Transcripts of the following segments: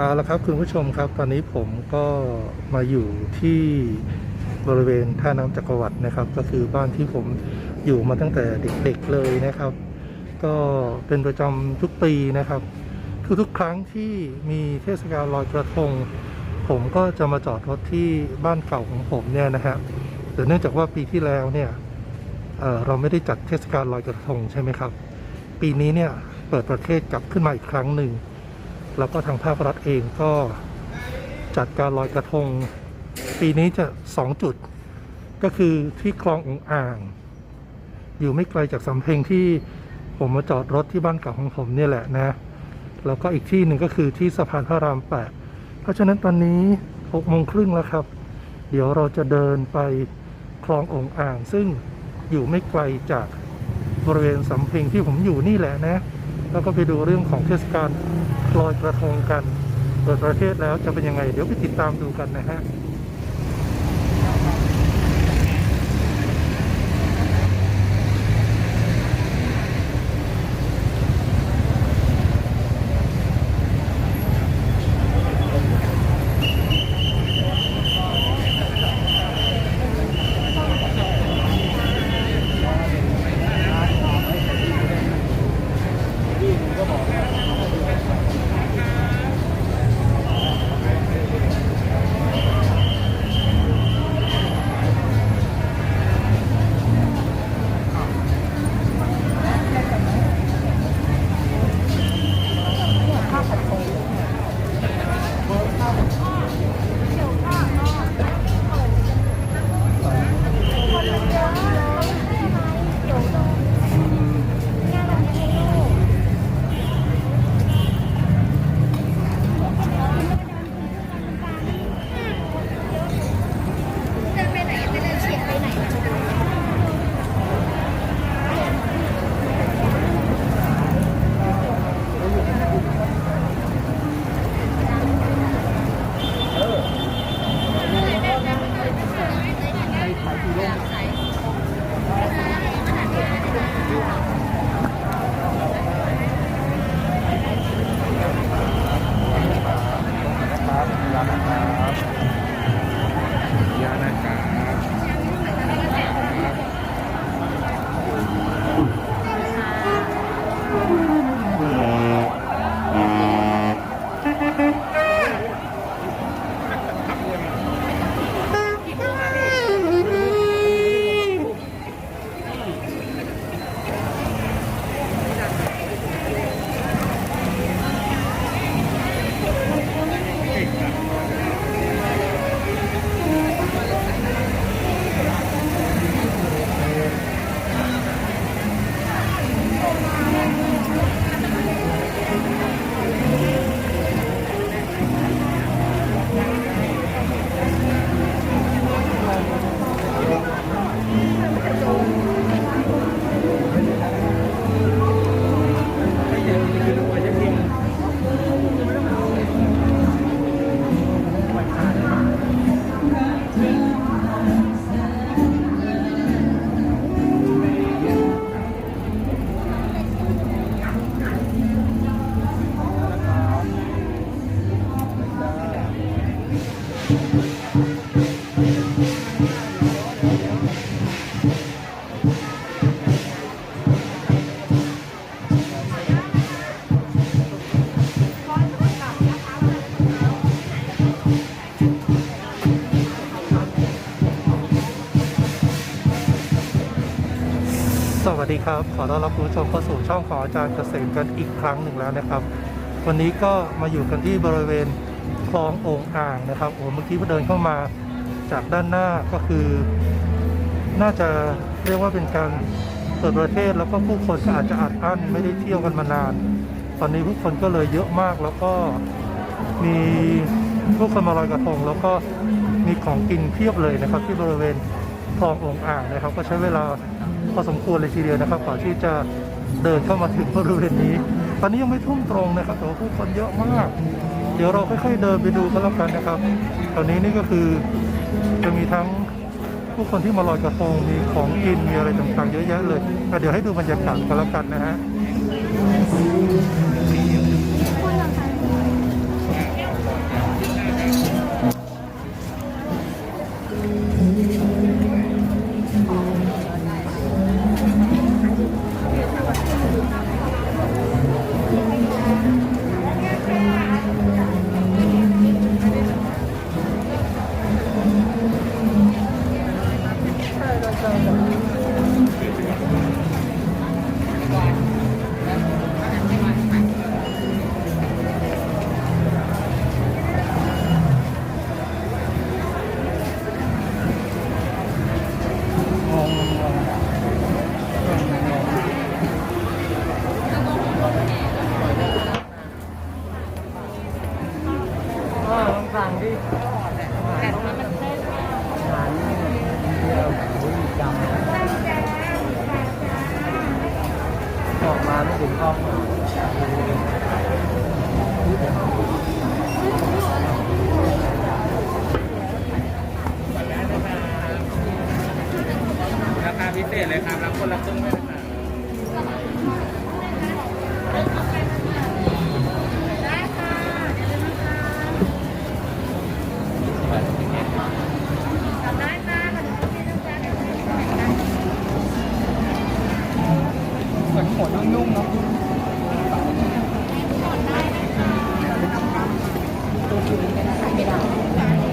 เอาละครับคุณผู้ชมครับตอนนี้ผมก็มาอยู่ที่บริเวณท่าน้ำจักรวรรดินะครับ ก็คือบ้านที่ผมอยู่มาตั้งแต่เด็กๆเลยนะครับ ก็เป็นประจำทุกปีนะครับ ทุกๆครั้งที่มีเทศกาลลอยกระทง ผมก็จะมาจอดรถที่บ้านเก่าของผมเนี่ยนะฮะแต่เนื่องจากว่าปีที่แล้วเนี่ยเเราไม่ได้จัดเทศกาลลอยกระทงใช่ไหมครับ ปีนี้เนี่ยเปิดประเทศกลับขึ้นมาอีกครั้งหนึ่ง แล้วก็ทางภาครัฐเองก็จัดการลอยกระทง ปีนี้จะสองจุด ก็คือที่คลององอ่าง อยู่ไม่ไกลจากสำเพ็งที่ผมมาจอดรถที่บ้านเก่าของผมเนี่ยแหละนะ แล้วก็อีกที่หนึ่งก็คือที่สะพานพระรามแปดเพราะฉะนั้นตอนนี้หกโมงครึ่งแล้วครับ เดี๋ยวเราจะเดินไปคลององอ่าง ซึ่งอยู่ไม่ไกลจากบริเวณสำเพ็งที่ผมอยู่นี่แหละนะ แล้วก็ไปดูเรื่องของเทศกาล ลอยกระทงกัน เปิดประเทศแล้วจะเป็นยังไง เดี๋ยวไปติดตามดูกันนะฮะ สวัสดีครับ ขอต้อนรับคุณผู้ชมเข้าสู่ช่องของอาจารย์เกษมกันอีกครั้งหนึ่งแล้วนะครับ วันนี้ก็มาอยู่กันที่บริเวณคลองโองอ่างนะครับโอ้เมื่อกี้เดินเข้ามาจากด้านหน้าก็คือ น่าจะเรียกว่าเป็นการเปิดประเทศแล้วก็ผู้คนก็อาจจะอัดอั้นไม่ได้เที่ยวกันมานาน ตอนนี้ผู้คนก็เลยเยอะมากแล้วก็มีผู้คนมาลอยกระทง แล้วก็มีของกินเพียบเลยนะครับ ที่บริเวณคลององอ่างนะครับ ก็ใช้เวลา อสมควรเลยทีเดียวนะครับก่อนที่จะเดินเข้ามาถึงบริเวณนี้ ตอนนี้ยังไม่ทุ่มตรงนะครับแต่ว่าผู้คนเยอะมาก เดี๋ยวเราค่อยๆเดินไปดูกันแล้วกันนะครับ ตอนนี้นี่ก็คือจะมีทั้งผู้คนที่มาลอยกระทงมีของกินมีอะไรต่างๆเยอะแยะเลยเดี๋ยวให้ดูบรรยากาศกันแล้วกันนะฮะ ออกมาไม่ถึงข้อมราคาพิเศษเลยครับรับคนละครึ่ง Okay.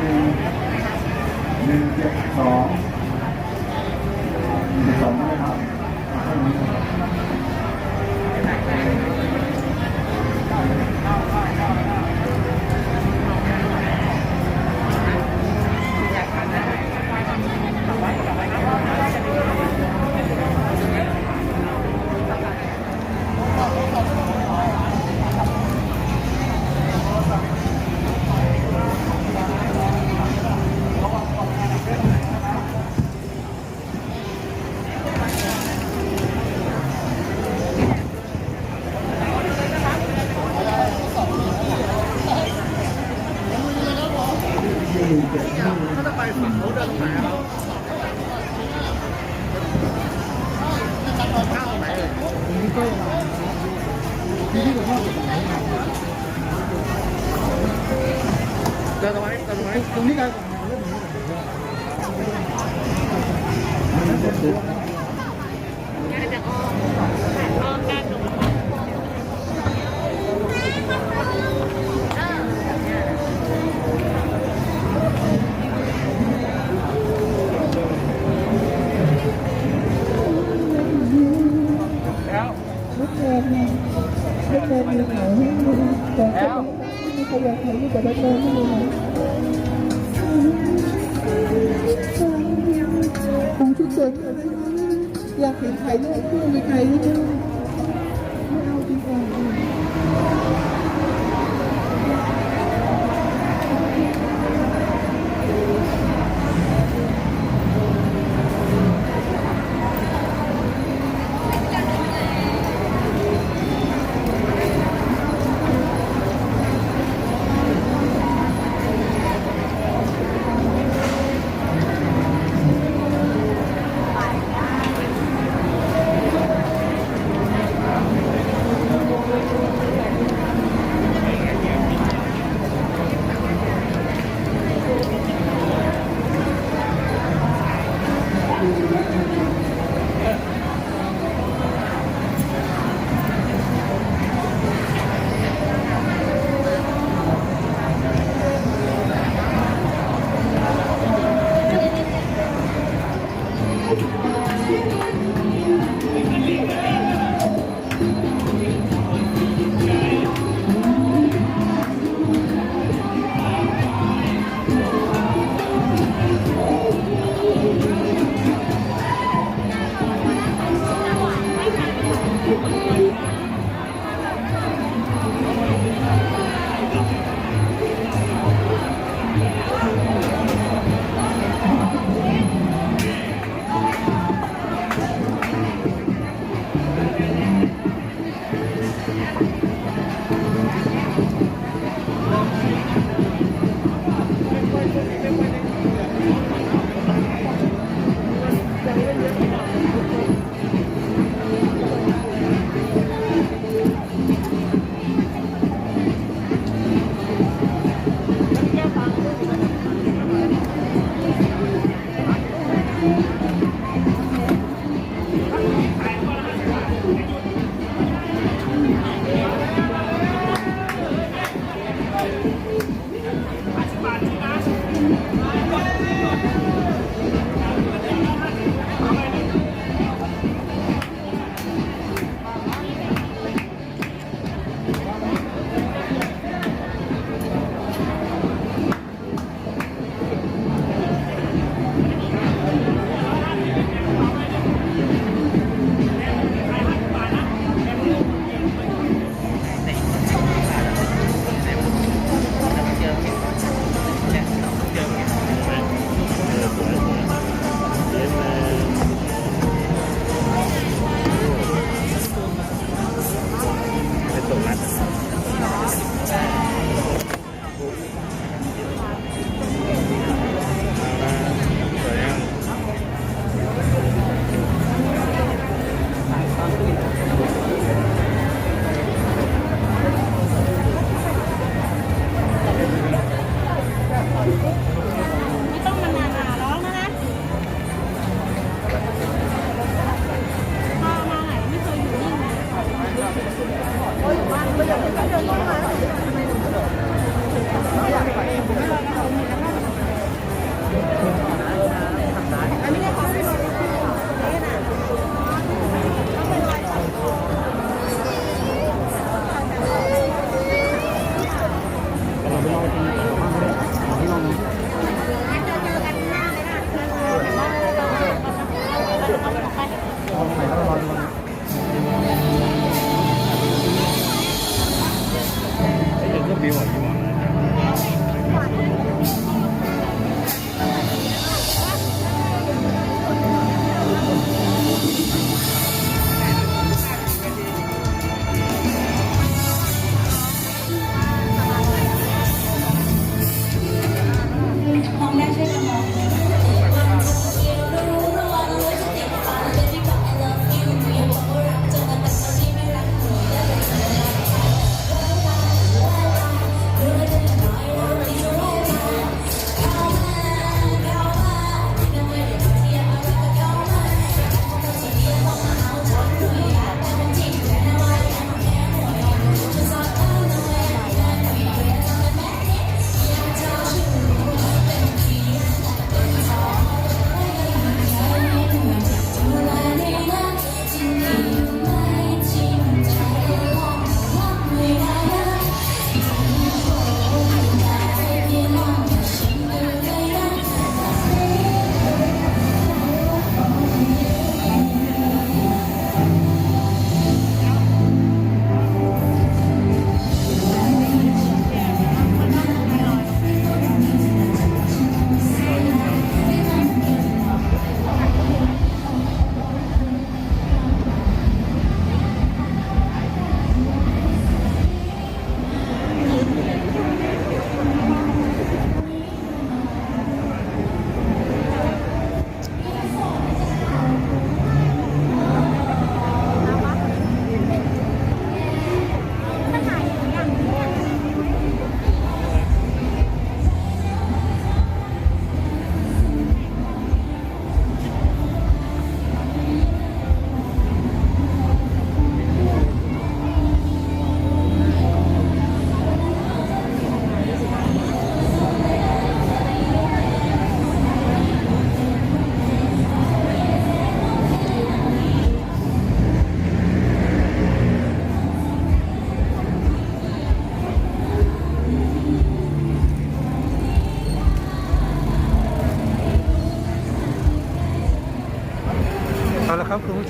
หนึ่งหนึ่งเจ็ดสอง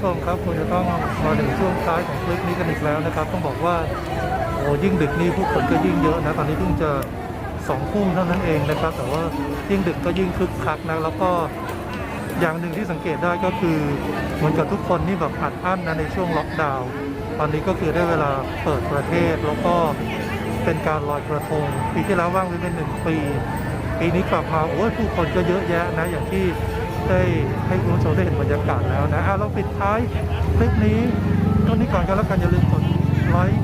ชมครับคงจะต้องมาถึงช่วงท้ายของคลิปนี้กันอีกแล้วนะครับ ต้องบอกว่าโอ้ยิ่งดึกนี้ผู้คนก็ยิ่งเยอะนะตอนนี้เพิ่งจะสองทุ่มเท่านั้นเองนะครับ แต่ว่ายิ่งดึกก็ยิ่งคึกคักนะแล้วก็อย่างหนึ่งที่สังเกตได้ก็คือเหมือนกับทุกคนนี่แบบอัดอั้นนะในช่วงล็อกดาวน์ตอนนี้ก็คือได้เวลาเปิดประเทศแล้วก็เป็นการลอยกระทงปีที่แล้วว่างไว้เป็นหนึ่งปี ปีนี้กลับมาโอ้ยผู้คนก็เยอะแยะนะอย่างที่ ได้ให้คุณผู้ชมได้เห็นบรรยากาศแล้วนะอะเราปิดท้ายคลิปนี้ต้นนี้ก่อนกันแล้วกันอย่าลืมกดไลค์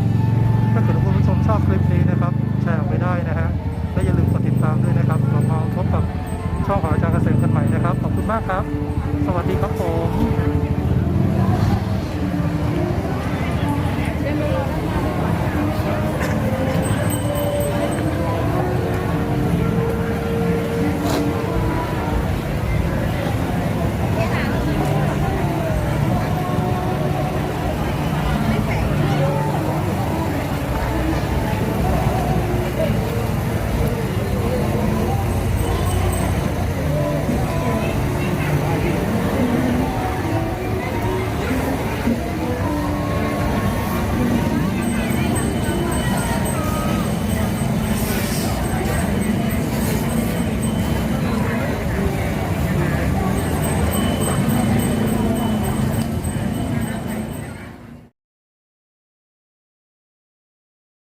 ถ้าเกิดว่าคุณผู้ชมชอบคลิปนี้นะครับ แชร์ออกไปได้นะฮะและอย่าลืมกดติดตามด้วยนะครับเรามาพบกับช่องของอาจารย์เกษมกันใหม่นะครับ ขอบคุณมากครับ สวัสดีครับผม